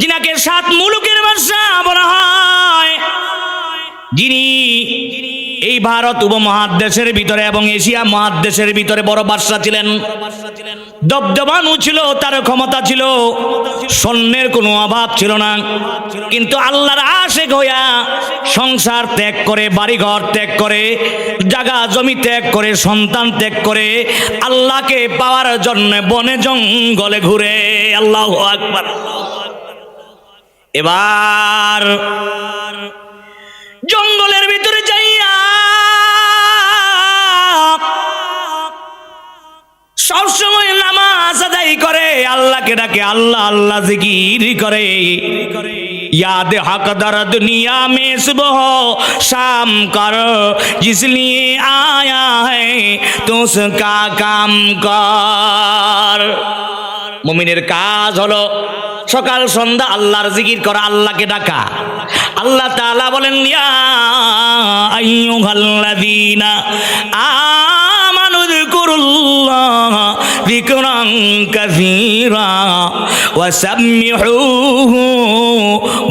যিনাকে সাত মুলুকের বাদশা বলা হয়। যিনি এই ভারত উপমহাদেশের ভিতরে এবং এশিয়া মহাদেশের ভিতরে বড় বাদশা ছিলেন। দবদবানু ছিল, তার ক্ষমতা ছিল, সৈন্যের কোনো অভাব ছিল না। কিন্তু আল্লাহর আশেক হইয়া সংসার ত্যাগ করে, বাড়িঘর ত্যাগ করে জাগা জমি ত্যাগ করে, সন্তান ত্যাগ করে আল্লাহকে পাওয়ার জন্য বনে জঙ্গলে ঘুরে। আল্লাহ আকবার। এবার জঙ্গলের ভিতরে যাইয়া সবসময় নামাজ আদায় করে, আল্লাহকে ডাকে, আল্লাহ আল্লাহ জিকির করে। یاد حق در دنیا میں صبح شام মুমিনের কাজ হলো সকাল সন্ধ্যা আল্লাহর জিকির করা, আল্লাহকে ডাকা। আল্লাহ তাআলা বলেন, ইয়া আইয়ুহাল্লাযীনা আমানু যিকুরুল্লাহ যিকরান কাসীরা ওয়া সাব্বিহুহু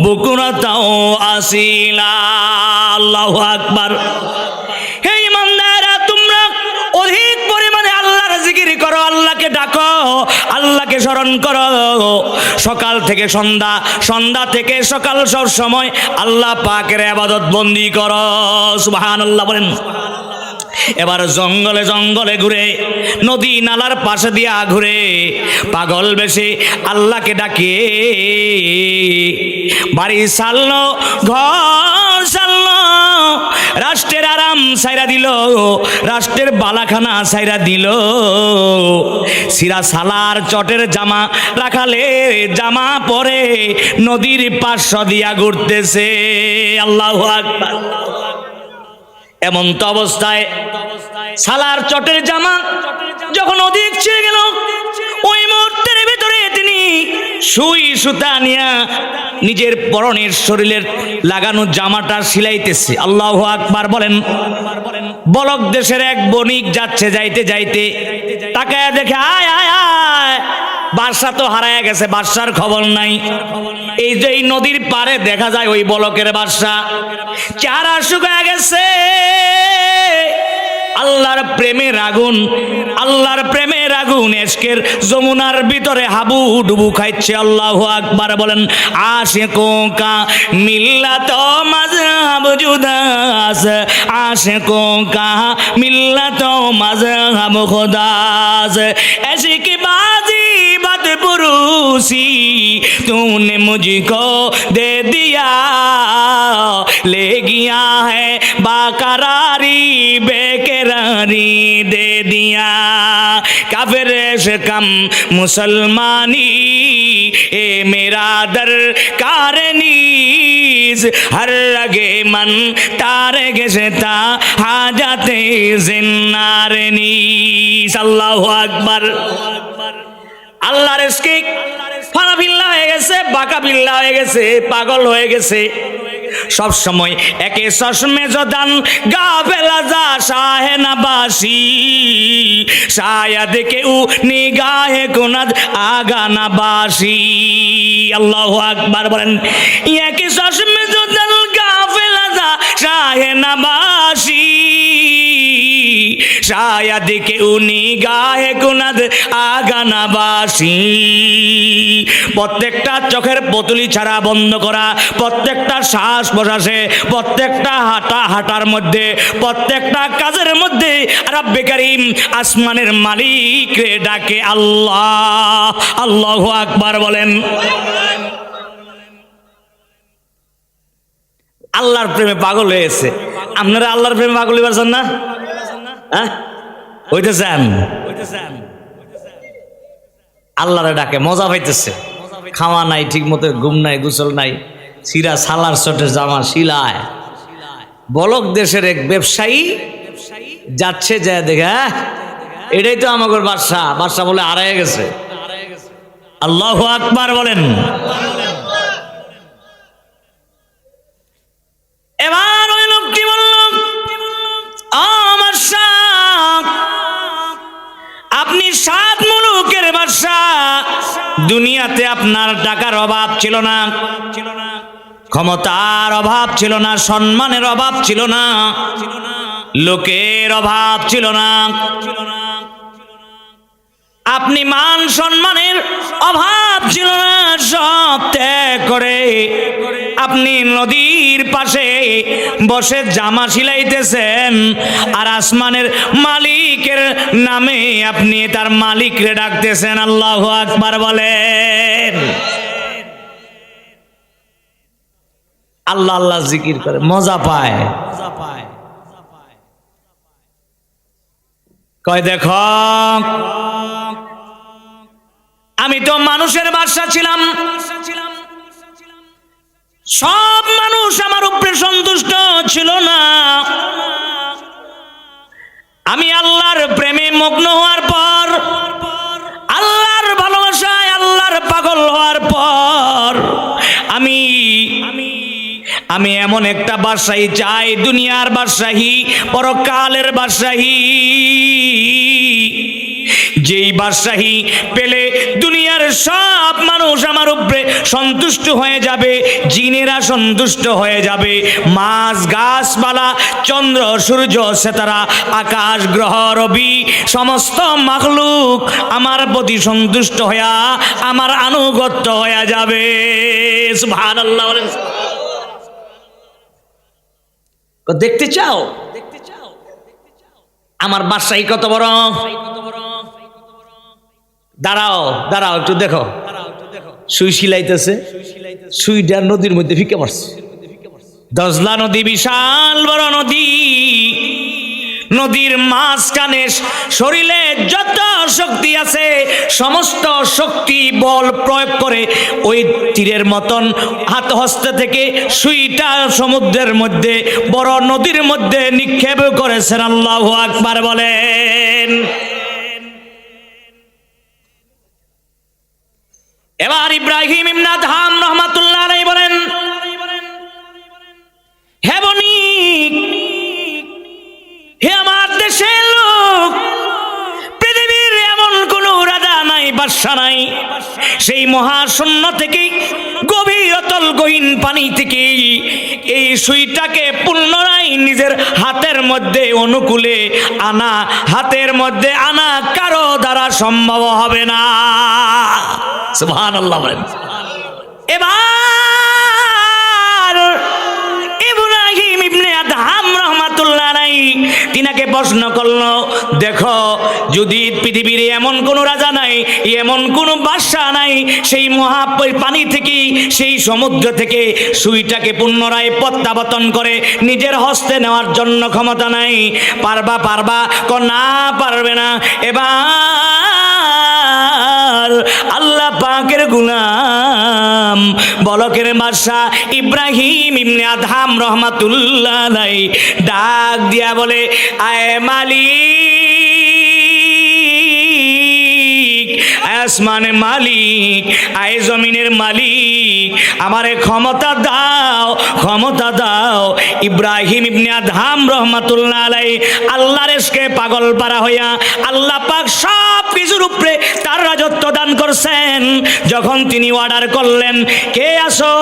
বুকরাতাও আসীলা। স্মরণ করো। সকাল থেকে সন্ধ্যা সন্ধ্যা থেকে সকাল সব সময় আল্লাহ পাকের আবাদত বন্দি কর। করো সুবহানাল্লাহ বলেন। এবার জঙ্গলে জঙ্গলে ঘুরে, নদী নালার পাশে দিয়া ঘুরে, পাগল বেশি আল্লাহকে ডাকে বাড়ি সারলো, ঘর সারলো রাষ্ট্রের আরাম সাইরা দিল, রাষ্ট্রের বালাখানা সাইরা দিল। সিরা সালার চটের জামা রাখালে, জামা পরে নদীর পাশ দিয়া ঘুরতেছে। আল্লাহ এমন তো অবস্থায় সালার চটের জামা যখন অধিক ছিঁড়ে গেল সুই সুতা নিয়া নিজের পরনের শরীরের লাগানো জামাটা সিলাইতেছে। আল্লাহ আকবার বলেন, বলক দেশের এক বণিক যাচ্ছে যাইতে যাইতে, তাকায় দেখে আয় আয় আয়, বাদশা তো হারায় গেছে, বাদশার খবর নাই। এই যে এই নদীর পারে দেখা যায় ওই বলকের বাদশা চারা শুকায় গেছে। আল্লাহর প্রেমের আগুন আল্লাহর প্রেমের আগুন এসকের যমুনার ভিতরে হাবু ডুবু খাইছে আল্লাহ আকবার। বলেন আশে কোকা মিল্লা তো মাঝহাব জুদাস আশে কোকা মিল্লা তো মাঝহাব খোদাস। এসে কি বা कुरूसी तूने मुझको दे दिया। ले गया है बाकरारी, बेकरारी दे दिया। काफिर से कम मुसलमानी, ए मेरा दर कारनीज हर लगे मन तारे गेता आ जाते जिन्नारनी सल्लल्लाहु अकबर। আল্লাহর এসকে ফানা বিল্লা হয়ে গেছে, বাঁকা বিল্লা হয়ে গেছে, পাগল হয়ে গেছে। সব সময় একে চশমে জদান গা বেলা যা শাহে নাবাসি। শায়াদ কেউ নিগাহে কোনাদ আগা নাবাসি। আল্লাহ আকবার বলেন, একে চশমে জদান গা যা শাহে নাবাসি শায়াদ কেউ নিগাহে কোনাদ আগা নাবাসি প্রত্যেকটা চোখের পতুলি ছাড়া বন্ধ করা, প্রত্যেকটা শ্বাস প্রশ্বাসে, প্রত্যেকটা হাঁটা হাঁটার মধ্যে, প্রত্যেকটা কাজের মধ্যে রাব্বে কারিম আসমানের মালিক রে ডাকে আল্লাহ। আল্লাহ আকবার বলেন। আল্লাহর প্রেমে পাগল হয়েছে আপনারা আল্লাহর প্রেমে পাগল পারছেন না? হ্যাঁ? হইতে চান আল্লাহরে ডাকে, মজা পাইতেছে। খাওয়া নাই ঠিক মতো ঘুম নাই, গোসল নাই। সিরা সালার চটের জামা শিলায় বলক দেশের এক ব্যবসায়ী যাচ্ছে যায় দেখে এটাই তো আমাদের বাদশা বাদশা বলে হারায় গেছে। আল্লাহ আকবার বলেন। দুনিয়াতে আপনার টাকার অভাব ছিল না। ক্ষমতার অভাব ছিল না, সম্মানের অভাব ছিল না। লোকের অভাব ছিল না। ছিল না আপনি মান সম্মানের অভাব ছিল না, সব ত্যাগ করে। আপনি নদীর পাশে বসে জামা সিলাইতেছেন আর আসমানের মালিকের নামে আপনি তার মালিকরে ডাকতেছেন, আল্লাহ আকবার বলেন। আল্লাহ আল্লাহ জিকির করে, মজা পায়। কয় দেখ আমি তো মানুষের বাসা ছিলাম। সব মানুষ আমার উপরে সন্তুষ্ট ছিল না। আমি আল্লাহর প্রেমে মগ্ন হওয়ার পর, আল্লাহর ভালোবাসায় আল্লাহর পাগল হওয়ার পর, আমি আমি এমন একটা বাদশাহী চাই, দুনিয়ার বাদশাহী, পরকালের বাদশাহী। যেই বাদশাহী পেলে দুনিয়ার সব মানুষ আমার উপরে সন্তুষ্ট হয়ে যাবে, জিনেরা সন্তুষ্ট হয়ে যাবে। মাছ, গাছপালা, চন্দ্র, সূর্য, সেতারা, আকাশ, গ্রহ, রবি, সমস্ত মাখলুক আমার প্রতি সন্তুষ্ট হইয়া, আমার আনুগত্য হয়ে যাবে। সুবহান আল্লাহ দেখতে চাও? আমার বাসাই কত বড়? দাঁড়াও দাঁড়াও, একটু দেখো। সুই শিলাইতেছে, সুইটা নদীর মধ্যে ফিকে মারছে। দজলা নদী, বিশাল বড় নদী। নদীর মাঝখানে শরীরে যত শক্তি আছে, সমস্ত শক্তি বল প্রয়োগ করে ওই তীরের মতন হাত হস্তে থেকে সুইটা সমুদ্রের মধ্যে, বড় নদীর মধ্যে নিক্ষেপ করেছেন। আল্লাহ আকবার বলেন এবার ইব্রাহিম ইমনাদ হাম রহমাতুল্লাহ আলাইহি বলেন, হে বণিক হে আমার দেশের লোক, পৃথিবীর এমন কোন রাজা নাই, বাদশা নাই। সেই মহাশূন্য থেকে, গভীর গহীন পানি থেকে, এই সুইটাকে পুনরায় নিজের হাতের মধ্যে অনুকূলে আনা, হাতের মধ্যে আনা কারও দ্বারা সম্ভব হবে না। সুবহানাল্লাহ বলেন। এবার ইব্রাহিম ইবনে আদহাম রহমাতুল্লাহ নাই তিনাকে প্রশ্ন করল, দেখো, যদি পৃথিবীর এমন কোন রাজা নাই, এমন কোন বাদশা নাই, সেই মহা পানি থেকে, সেই সমুদ্র থেকে সুইটাকে পুনরায় প্রত্যাবর্তন করে নিজের হস্তে নেওয়ার জন্য ক্ষমতা নাই, পারবা পারবা ক না পারবে না। এবার গুলাম। বলকের বাদশা ইব্রাহিম ইবনে আদহাম রহমাতুল্লাহ ডাক দিয়া বলে আয় মালিক আসমানে মালিক, আয় জমিনের মালিক, আমারে ক্ষমতা দাও ক্ষমতা দাও। ইব্রাহিম ইবনে আদহাম রহমাতুল্লাহ আলাই আল্লাহর এসকে পাগল পারা হইয়া আল্লাহ পাক সব কিছুর উপরে তার রাজত্ব দান করছেন। যখন তিনি অর্ডার করলেন, কে আসো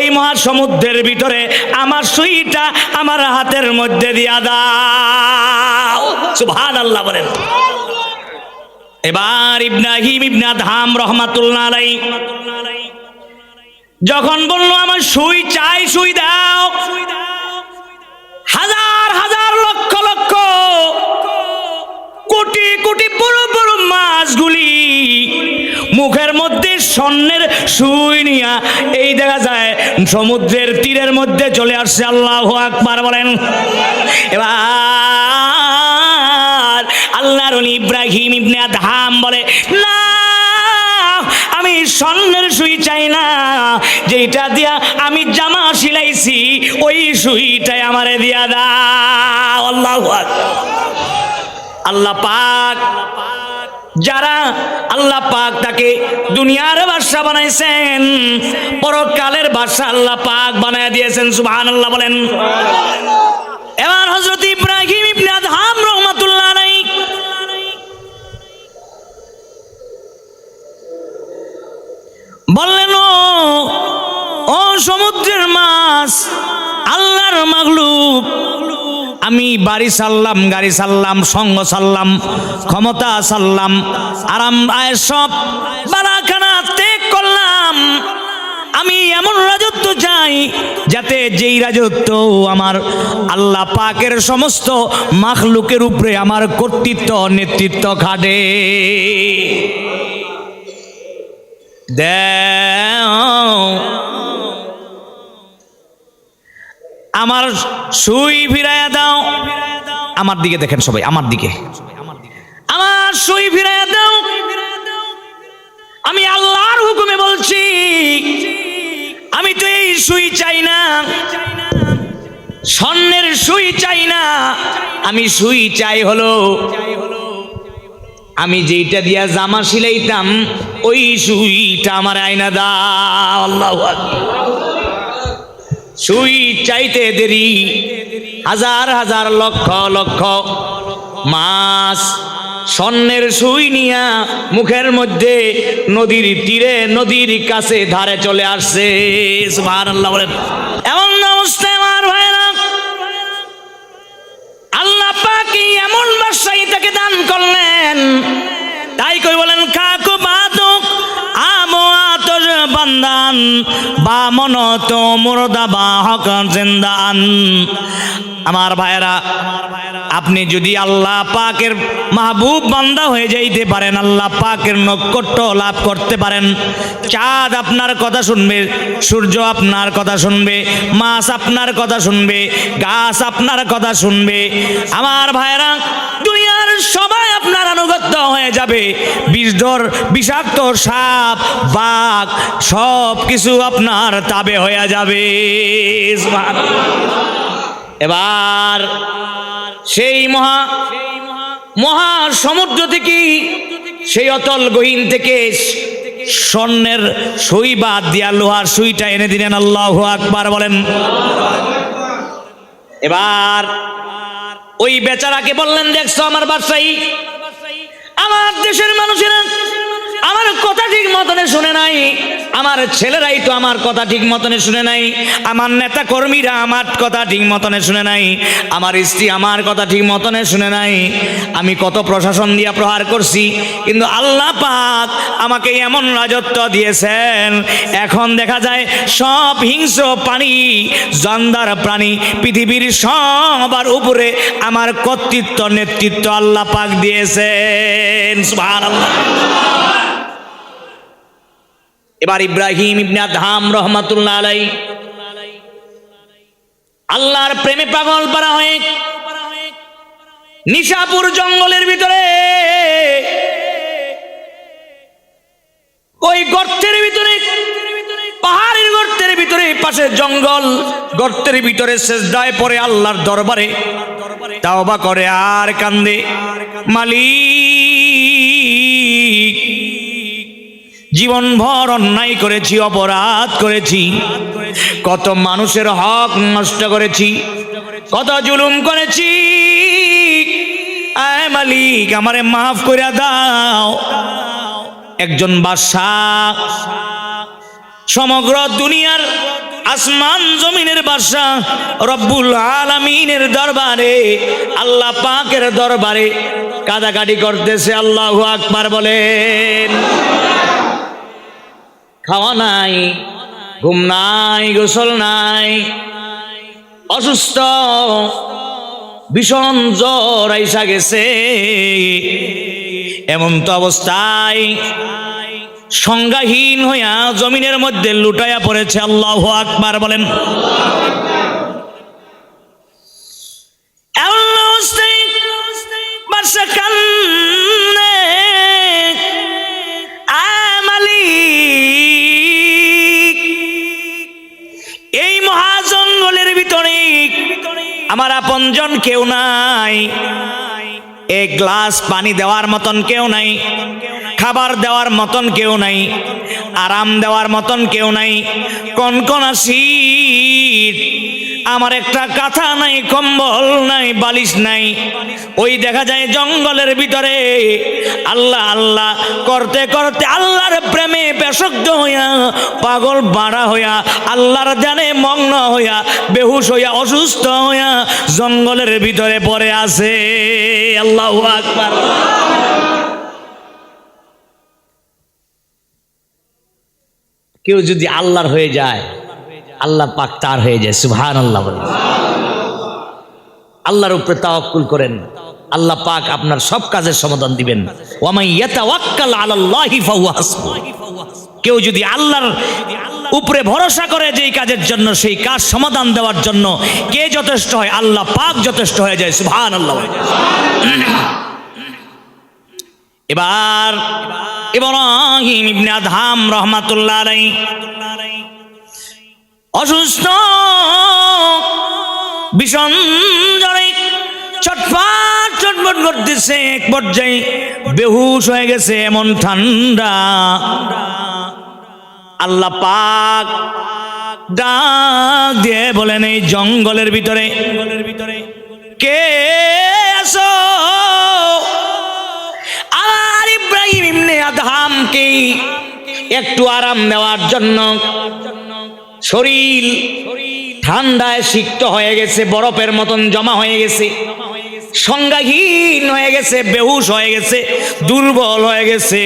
এই মহাসমুদ্রের ভিতরে? আমার সুইটা আমার হাতের মধ্যে দিয়া দাও। সুবহান আল্লাহ বলেন। এবার ইব্রাহিম ইবনা ধাম রহমাতুল্লাহ আলাই যখন বলল, আমার সুই চাই, সুই দাও। হাজার হাজার লক্ষ লক্ষ, কোটি কোটি বড় বড় মাছগুলি মুখের মধ্যে স্বর্ণের সুই নিয়া এই দেখা যায়, সমুদ্রের তীরের মধ্যে চলে আসছে। আল্লাহ আকবার বলেন। এবার ওলি ইব্রাহিম ইবনে আদহাম বলে, না, আমি স্বর্ণের সুই চাই না। যেটা দিয়া আমি জামা সিলাইছি, ওই সুইটাই আমারে দিয়া দাও। আল্লাহ আল্লাহ পাক, যারা আল্লাহ পাক তাকে দুনিয়ার বাদশা বানাইছেন, পরকালের বাদশা আল্লাহ পাক বানায় দিয়েছেন, সুবহানাল্লাহ বলেন। এবার হযরত ইব্রাহিম ইবনে আদহাম সমুদ্রের মাছ, আল্লাহর মাগলুব, আমি বাড়ি সারলাম, গাড়ি সারলাম, সঙ্গ সারলাম, ক্ষমতা সারলাম, আরাম, আয়ের সব বালাখানা ত্যাগ করলাম। আমি এমন রাজত্ব চাই যাতে যেই রাজত্ব আমার আল্লাহ পাকের সমস্ত মাখলুকের উপরে আমার কর্তৃত্ব, নেতৃত্ব খাটে। আমার সুই ফিরাইয়া দাও। আমার দিকে দেখেন সবাই, আমার দিকে। আমার সুই ফিরাইয়া দাও। আমি আল্লাহর হুকুমে বলছি, আমি তো এই সুই চাই না। স্বর্ণের সুই চাই না। আমি সুই চাই হলো আমি যেইটা দিয়া জামা সিলাইতাম, ওই সুইটা আমার আয়না আল্লাহ সুই চাইতে দেরি, হাজার হাজার লক্ষ লক্ষ মাস স্বর্ণের সুই নিয়া মুখের মধ্যে নদীর তীরে, নদীর কাছে ধারে চলে আসছে এমন অবস্থায় আমার ভাইরা, আল্লাহ পাক এমন ব্যবসায়ী তাকে দান করলেন। তাই কই বলেন কা বান্দান বা মনত মুরদা, বা হক জিন্দান। আমার ভাইরা আপনি যদি আল্লাহ পাকের মাহবুব বান্দা হয়ে যাইতে পারেন, আল্লাহ পাকের নৈকট্য লাভ করতে পারেন। চাঁদ আপনার কথা শুনবে, সূর্য আপনার কথা শুনবে, মাছ আপনার কথা শুনবে, গাছ আপনার কথা শুনবে। আমার ভাইরা দুনিয়ার সবাই আপনার আনুগত্য হয়ে যাবে। বিষধর বিষাক্ত সাপ, বাঘ, সব কিছু আপনার তাবে হয়ে যাবে। এবার সেই মহা মহা সমুদ্র থেকে সেই অতল গহীন থেকে স্বর্ণের সই বাদ দিয়া লোহার সুইটা এনে দিলেন। আল্লাহ আকবার বলেন। এবার ওই বেচারাকে বললেন দেখছ আমার বাদশাহী? আমার দেশের মানুষেরা আমার কথা ঠিক মতনে শুনে নাই। আমার ছেলেরাই তো আমার কথা ঠিক মতনে শুনে নাই। আমার নেতা কর্মীরা আমার কথা ঠিক মতনে শুনে নাই। আমার স্ত্রী আমার কথা ঠিক মতনে শুনে নাই। আমি কত প্রশাসন দিয়া প্রহার করছি, কিন্তু আল্লাহ পাক আমাকে এমন রাজত্ব দিয়েছেন। এখন দেখা যায় সব হিংস্র প্রাণী জন্দার প্রাণী, পৃথিবীর সবার উপরে আমার কর্তৃত্ব, নেতৃত্ব আল্লাহ পাক দিয়েছেন। সুবহানাল্লাহ। এবার ইব্রাহিম ইবনে আদহাম রহমাতুল্লাহ আলাই আল্লাহর প্রেমে পাগল পারা হয়ে নিশাপুর জঙ্গলের ভিতরে ওই গর্তের ভিতরে, পাহাড়ের গর্তের ভিতরে, পাশে জঙ্গল, গর্তের ভিতরে শেষদায় পরে আল্লাহর দরবারে। তাওবা করে আর কান্দে। মালিক জীবনভর অন্যায় করেছি, অপরাধ করেছি। কত মানুষের হক নষ্ট করেছি, কত জুলুম করেছি। আয় মালিক, আমারে মাফ করে দাও। একজন বাদশাহ, সমগ্র দুনিয়ার আসমান জমিনের বাদশাহ রব্বুল আলামিনের দরবারে, আল্লাহ পাকের দরবারে কাদাকাটি করতেছে, আল্লাহ আকবার বলেন। খাওয়া নাই, ঘুম নাই, গোসল নাই, অসুস্থ, ভীষণ জ্বর আইসা গেছে। এমন তো অবস্থায় সংজ্ঞাহীন হইয়া জমিনের মধ্যে লুটাইয়া পড়েছে আল্লাহ আকবার, বলেন। এমন আমার আপনজন কেউ নাই। এ গ্লাস পানি দেওয়ার মতন কেউ নাই। খাবার দেওয়ার মতন কেউ নাই। আরাম দেওয়ার মতন কেউ নাই। কনকনা শীত আমার একটা কাঁথা নাই, কম্বল নাই, বালিশ নাই। ওই দেখা যায় জঙ্গলের ভিতরে আল্লাহ আল্লাহ, করতে করতে আল্লাহর প্রেমে বেশক্ত হইয়া, পাগল বাড়া হইয়া, আল্লাহর জানে মগ্ন হইয়া, বেহুশ হইয়া, অসুস্থ হইয়া জঙ্গলের ভিতরে পড়ে আছে। আল্লাহ আকবার। কেউ যদি আল্লাহর হয়ে যায় আল্লাহ পাক তার হয়ে যায় সুবহান আল্লাহ আল্লাহর উপরে তাওয়াক্কুল করেন। আল্লাহ পাক আপনার সব কাজের সমাধান দিবেন। কেউ যদি আল্লাহর উপরে ভরসা করে যেই কাজের জন্য, সেই কাজ সমাধান দেওয়ার জন্য কে যথেষ্ট হয়, আল্লাহ পাক যথেষ্ট হয়ে যায় সুবহান আল্লাহ এবার ইব্রাহিম ইবনে আদহাম রহমাতুল্লাহ আলাইহি অসুস্থ, ভীষণ জ্বরে ছটফট ছটফট করতেছে এক পর্যায়ে। বেহুশ হয়ে গেছে এমন ঠান্ডা। আল্লাহ পাক ডাক দিয়ে বলেন, এই জঙ্গলের ভিতরে কে আসো আর ইব্রাহিম ইবনে আদহামকে একটু আরাম দেওয়ার জন্য শরীর ঠান্ডায় সিক্ত হয়ে গেছে, বরফের মতন জমা হয়ে গেছে, সংজ্ঞাহীন হয়ে গেছে, বেহুশ হয়ে গেছে, দুর্বল হয়ে গেছে।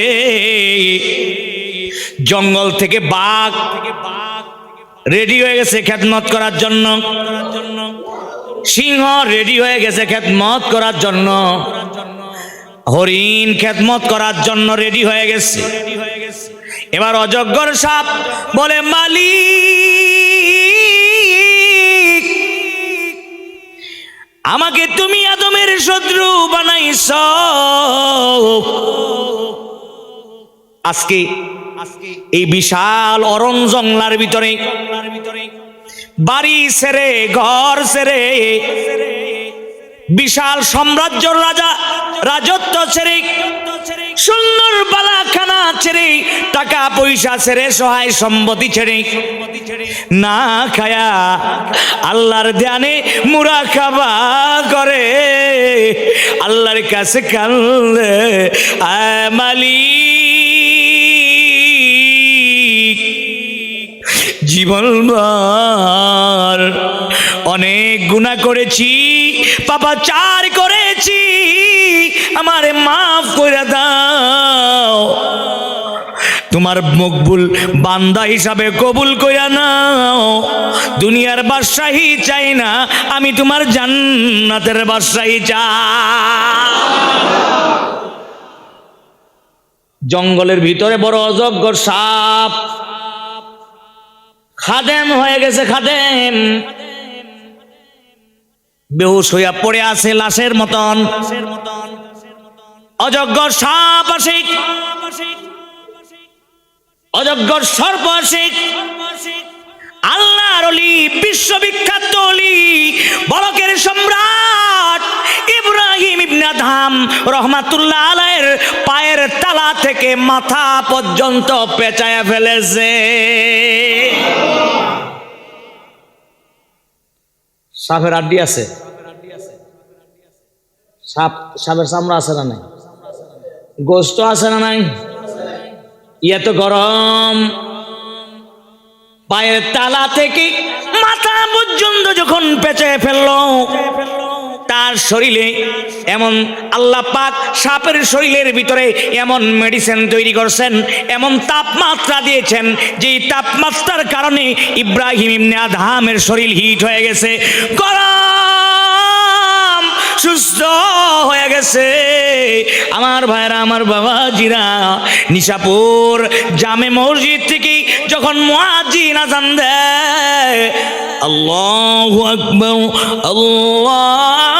জঙ্গল থেকে বাঘ থেকে বাঘ রেডি হয়ে গেছে খেদমত করার জন্য। সিংহ রেডি হয়ে গেছে খেদমত করার জন্য। হরিণ খেদমত করার জন্য রেডি হয়ে গেছে। এবার অজগর সাপ বলে, মালিক আমাকে তুমি আদমের শত্রু বানাইছ। আজকে এই বিশাল অরণ জংলার ভিতরে, বাড়ি সেরে ঘর সেরে বিশাল সাম্রাজ্য রাজা, রাজত্ব ছেড়ে সুন্দর বালাখানা ছেড়ে টাকা পয়সা ছেড়ে, সহায় সম্পত্তি ছেড়ে। না খায়া আল্লাহর ধ্যানে মুরা খাবা করে। আল্লাহর কাছে কান্দে আয় মালিক জীবনবার অনেক গুণা করেছি, পাপা চার করেছি, আমারে মাফ করে দাও। তোমার মকবুল বান্দা হিসাবে কবুল কইরা নাও। দুনিয়ার বাদশাহী চাই না, আমি তোমার জান্নাতের বাদশাহী চাই। জঙ্গলের ভিতরে বড় অজগ্য সাপ। খাদেম হয়ে গেছে, খাদেম। বেহুশ হইয়া পড়ে আছে লাশের মতন। অযোগ্য সাপ অযোগ্য সর্প আল্লাহর অলি, বিশ্ববিখ্যাত অলি, বলকের সম্রাট ইব্রাহিম ইবনে আদহাম রহমাতুল্লাহ আলাইয়ের পায়ের তালা থেকে মাথা পর্যন্ত পেঁচায়া ফেলেছে। সাপের আড্ডি আছে? সাপ, সাপের চামড়া আছে না নাই? গোস্ত আছে না নাই? ইয়ে তো গরম। পায়ের তালা থেকে মাথা পর্যন্ত যখন পেঁচে ফেলল তার শরীরে এমন আল্লাহ পাক সাপের শরীরের ভিতরে এমন মেডিসিন তৈরি করছেন, এমন তাপমাত্রা দিয়েছেন, যেই তাপমাত্রার কারণে ইব্রাহিম ইবনে আদহামের শরীর হিট হয়ে গেছে। গরম সুস্থ হয়ে গেছে। আমার ভাইরা আমার বাবাজিরা, নিশাপুর জামে মসজিদ থেকে যখন মুয়াজ্জিন আজান দেয়, আল্লাহু আকবার, আল্লাহু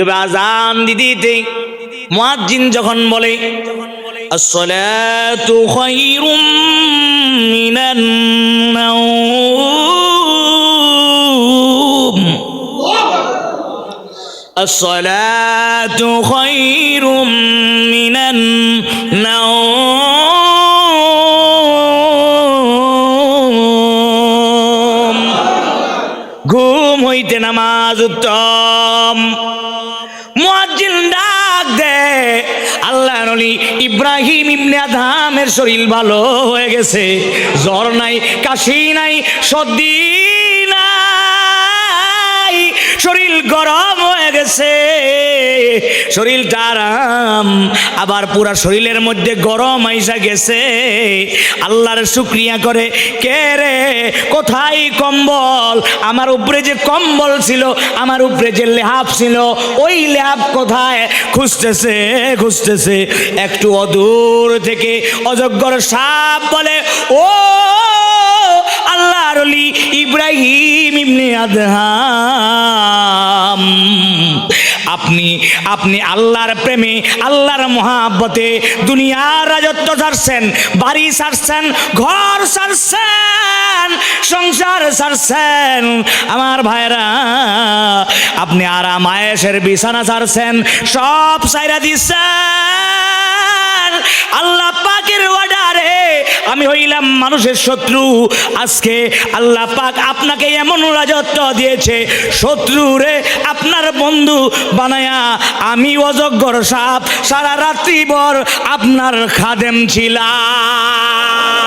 এবার আজান দিদিতে মুয়াজ্জিন যখন বলে, আসসালাতু খায়রুম মিনান নাওম। আসসালাতু খায়রুম মিনান নাওম। ঘুম হইতে নামাজ উত্তম আদমের শরীর ভালো হয়ে গেছে। জ্বর নাই, কাশি নাই, সর্দি নাই, শরীর গরম হয়ে গেছে। শরীরটা আরাম আবার পুরা শরীরের মধ্যে গরম আইসা গেছে। আল্লাহর শুক্রিয়া করে, কে রে? কোথায় কম্বল? আমার উপরে যে কম্বল ছিল, আমার উপরে যে লেহাপ ছিল, ওই লেহাপ কোথায়? খুঁজতেছে খুঁজতেছে, একটু অদূর থেকে অজগর সাপ বলে, ও আল্লাহর ইব্রাহিম ইবনে আদহাম। আপনি আল্লাহর প্রেমে, আল্লাহর মহাব্বতে দুনিয়ার রাজত্ব ছাড়ছেন বাড়ি ছাড়ছেন ঘর ছাড়ছেন সংসার ছাড়ছেন আমার ভাইরা আপনি আরাম আয়েসের বিছানা ছাড়ছেন সব সাইরা দিচ্ছেন। আল্লাহ পাকের অর্ডারে আমি হইলাম মানুষের শত্রু। আজকে আল্লাহ পাক আপনাকে এমন রাজত্ব দিয়েছে, শত্রু রে আপনার বন্ধু বানায়া আমি অযোগ্যর সাপ, সারা রাত্রি বর আপনার খাদেম ছিলাম।